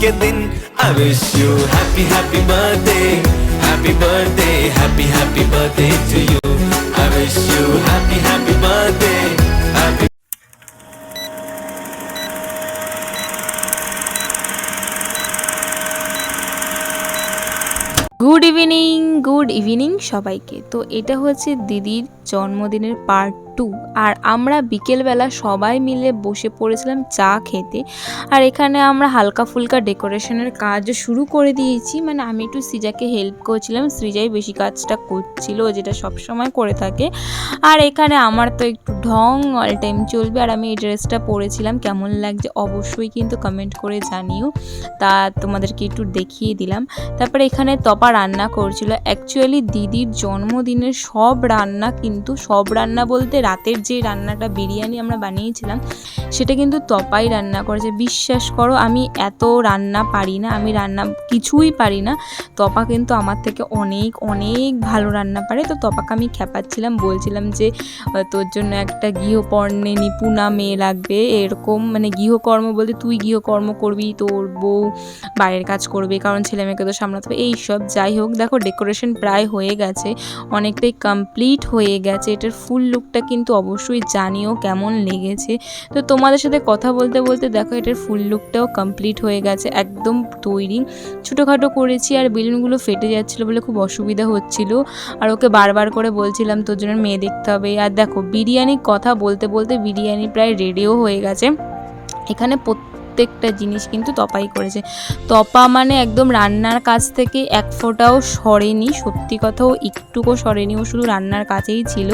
के दिन I wish you happy happy birthday happy birthday happy happy birthday to you I wish you happy happy birthday happy good evening good evening সবাইকে তো এটা হচ্ছে দিদির জন্মদিনের পার্ট টু আর আমরা বিকেলবেলা সবাই মিলে বসে পড়েছিলাম চা খেতে। আর এখানে আমরা হালকা ফুলকা ডেকোরেশনের কাজ শুরু করে দিয়েছি। মানে আমি একটু সৃজাকে হেল্প করছিলাম। সৃজাই বেশি কাজটা করছিল, যেটা সব সময় করে থাকে। আর এখানে আমার তো একটু ঢং অল টাইম চলবে। আর আমি এই ড্রেসটা পরেছিলাম। কেমন লাগছে অবশ্যই কিন্তু কমেন্ট করে জানিও। তা তোমাদেরকে একটু দেখিয়ে দিলাম। তারপরে এখানে তপা রান্না করছিল। অ্যাকচুয়ালি দিদির জন্মদিনের সব রান্না কিন্তু সব রান্না বলতে রাতের যে রান্নাটা বিরিয়ানি আমরা বানিয়েছিলাম, সেটা কিন্তু তপাই রান্না করেছে বিশ্বাস করো, আমি এত রান্না পারি না, আমি রান্না কিছুই পারি না। তপা কিন্তু আমার থেকে অনেক অনেক ভালো রান্না পারে। তো তপাকে আমি খেপাচ্ছিলাম, বলছিলাম যে তোর জন্য একটা গৃহকর্ণে নিপুণা মেয়ে লাগবে। এরকম মানে গৃহকর্ম বলতে তুই গৃহকর্ম করবি, তোর বউ বাইরের কাজ করবে, কারণ ছেলে মেয়েকে তো সামলাতে হবে এইসব যাই হোক। দেখো ডেকোরেশন প্রায় হয়ে গেছে, অনেকটাই কমপ্লিট হয়ে গেছে, এটার ফুল লুকটা কিন্তু অবশ্যই জানিও কেমন লেগেছে। তো তোমাদের সাথে কথা বলতে বলতে দেখো এটার ফুল লুকটাও কমপ্লিট হয়ে গেছে, একদম তৈরি। ছোটোখাটো করেছি আর বেলুনগুলো ফেটে যাচ্ছিল বলে খুব অসুবিধা হচ্ছিল। আর ওকে বারবার করে বলছিলাম, তোর জন্য মেয়ে দেখতে হবে। আর দেখো, বিরিয়ানির কথা বলতে বলতে বিরিয়ানি প্রায় রেডিও হয়ে গেছে। এখানে প্রত্যেকটা জিনিস কিন্তু তপাই করেছে তপা মানে একদম রান্নার কাছ থেকে এক ফোঁটাও সরেনি সত্যি কথাও একটুকু সরেনি ও শুধু রান্নার কাছেই ছিল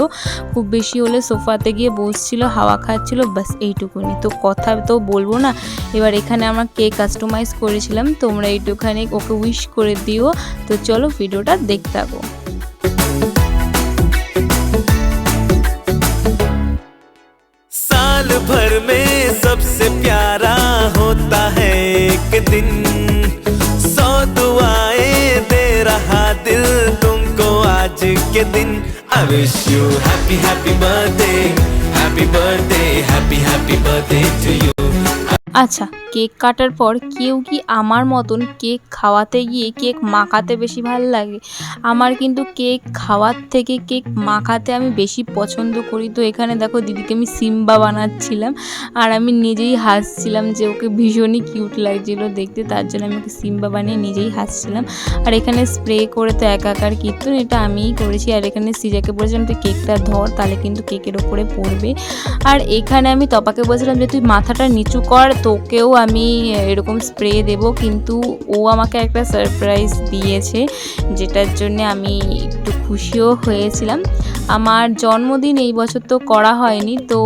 খুব বেশি হলে সোফাতে গিয়ে বসছিল হাওয়া খাচ্ছিল বাস এইটুকুনি তো কথা তো বলবো না এবার এখানে আমরা কেক কাস্টমাইজ করেছিলাম তোমরা এইটুখানি ওকে উইশ করে দিও তো চলো ভিডিওটা দেখতে থাকো साल भर में सबसे प्यारा होता है एक दिन। सौ दुआएँ दे रहा दिल तुमको आज के दिन। I happy happy birthday happy birthday happy happy birthday to you আচ্ছা কেক কাটার পর কেউ কি আমার মতন কেক খাওয়াতে গিয়ে কেক মাখাতে বেশি ভালো লাগে? আমার কিন্তু কেক খাওয়ার থেকে কেক মাখাতে আমি বেশি পছন্দ করি। তো এখানে দেখো দিদিকে আমি সিম্বা বানাচ্ছিলাম আর আমি নিজেই হাসছিলাম যে ওকে ভীষণই কিউট লাগছিল দেখতে, তার জন্য আমি ওকে সিম্বা বানিয়ে নিজেই হাসছিলাম। আর এখানে স্প্রে করে তো একাকার কীর্তন, এটা আমিই করেছি। আর এখানে সিজাকে বলেছিলাম, তুই কেকটা ধর, তাহলে কিন্তু কেকের ওপরে পড়বে। আর এখানে আমি তপাকে বলছিলাম যে, তুই মাথাটা নিচু কর তোকেও আমি এরকম স্প্রে দেব, কিন্তু ও আমাকে একটা সারপ্রাইজ দিয়েছে, যেটার জন্য আমি একটু খুশিও হয়েছিলাম। আমার জন্মদিন এই বছর তো করা হয়নি, তো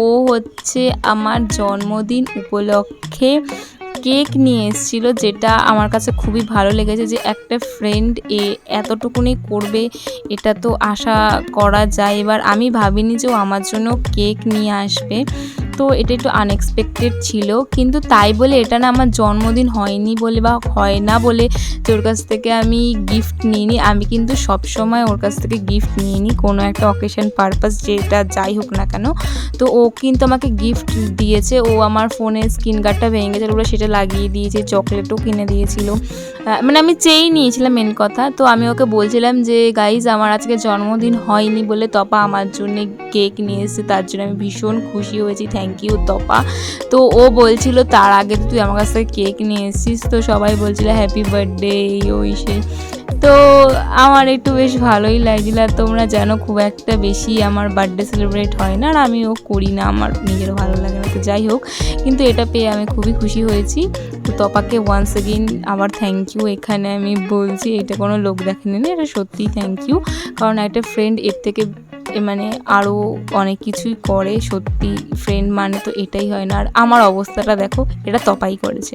ও হচ্ছে আমার জন্মদিন উপলক্ষে কেক নিয়ে এসেছিল, যেটা আমার কাছে খুবই ভালো লেগেছে যে একটা ফ্রেন্ড এ এতটুকুনি করবে, এটা তো আশা করা যায়। এবার আমি ভাবিনি যে ও আমার জন্য কেক নিয়ে আসবে। তো এটা একটু আনএক্সপেক্টেড ছিল। কিন্তু তাই বলে এটা না আমার জন্মদিন হয়নি বলে বা হয় না বলে যে ওর কাছ থেকে আমি গিফট নিইনি। আমি কিন্তু সব সময় ওর কাছ থেকে গিফট নিইনি কোনো একটা অকেশন পারপাস যেটা যাই হোক না কেন। তো ও কিন্তু আমাকে গিফট দিয়েছে। ও আমার ফোনের স্ক্রিন গার্ডটা ভেঙে গেছে। ওরা সেটা লাগিয়ে দিয়েছে চকলেটও কিনে দিয়েছিল। মানে আমি চেয়েই নিয়েছিলাম মেন কথা। তো আমি ওকে বলছিলাম যে গাইজ আমার আজকে জন্মদিন হয়নি বলে তপা আমার জন্য কেক নিয়ে এসেছে। তার জন্য আমি ভীষণ খুশি হয়েছি। থ্যাংক ইউ তপা। তো ও বলছিল, তার আগে তুই আমার কাছ থেকে কেক নিয়ে এসেছিস। তো সবাই বলছিল হ্যাপি বার্থডে ওই সেই তো আমার একটু বেশ ভালোই লাগছিল। আর তোমরা জানো খুব একটা বেশি আমার বার্থডে সেলিব্রেট হয় না, আর আমিও করি না, আমার নিজের ভালো লাগে না, তো যাই হোক। কিন্তু এটা পেয়ে আমি খুবই খুশি হয়েছি। তো তপাকে ওয়ান্স এগেইন আবার থ্যাংক ইউ এখানে আমি বলছি, এটা কোনো লোক দেখেনি না, এটা সত্যিই থ্যাংক ইউ কারণ একটা ফ্রেন্ড এর থেকে মানে আরও অনেক কিছুই করে, সত্যি ফ্রেন্ড মানে তো এটাই হয় না। আর আমার অবস্থাটা দেখো, এটা তপাই করেছে।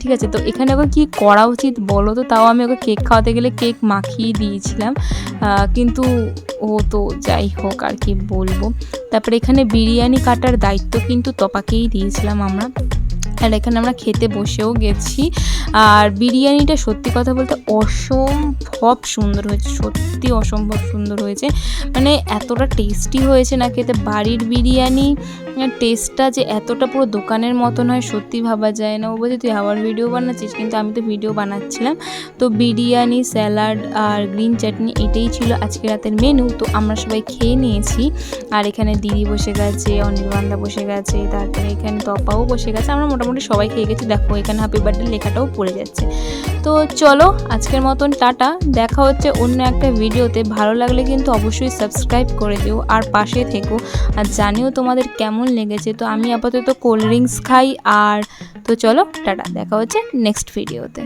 ঠিক আছে, তো এখানে ওকে কী করা উচিত বলো তো? তাও আমি ওকে কেক খাওয়াতে গেলে কেক মাখিয়ে দিয়েছিলাম। কিন্তু ও তো যাই হোক আর কি বলব। তারপরে এখানে বিরিয়ানি কাটার দায়িত্ব কিন্তু তপাকেই দিয়েছিলাম আমরা। আর এখানে আমরা খেতে বসেও গেছি। আর বিরিয়ানিটা সত্যি কথা বলতে অসম্ভব সুন্দর হয়েছে, সত্যি অসম্ভব সুন্দর হয়েছে। মানে এতটা টেস্টি হয়েছে না খেতে, বাড়ির বিরিয়ানি টেস্টটা যে এতটা পুরো দোকানের মতন হয় সত্যি ভাবা যায় না। ও বলছে, তুই আবার ভিডিও বানাচ্ছিস? কিন্তু আমি তো ভিডিও বানাচ্ছিলাম। তো বিরিয়ানি, স্যালাড আর গ্রিন চাটনি এটাই ছিল আজকে রাতের মেনু তো আমরা সবাই খেয়ে নিয়েছি। আর এখানে দিদি বসে গেছে, অনির্বাণদা বসে গেছে, তারপরে এখানে তপাও বসে গেছে। আমরা মোটামুটি সবাই খেয়ে গেছে। দেখো, এখানে হ্যাপি বার্থডে লেখাটাও পড়ে যাচ্ছে। তো চলো, আজকের মতন টাটা। দেখা হচ্ছে অন্য একটা ভিডিওতে। ভালো লাগলে কিন্তু অবশ্যই সাবস্ক্রাইব করে দিও আর পাশে থেকো। আর জানিও তোমাদের কেমন লেগেছে। তো আমি আপাতত কোল্ড ড্রিঙ্কস খাই আর, তো চলো, টাটা। দেখা হচ্ছে নেক্সট ভিডিওতে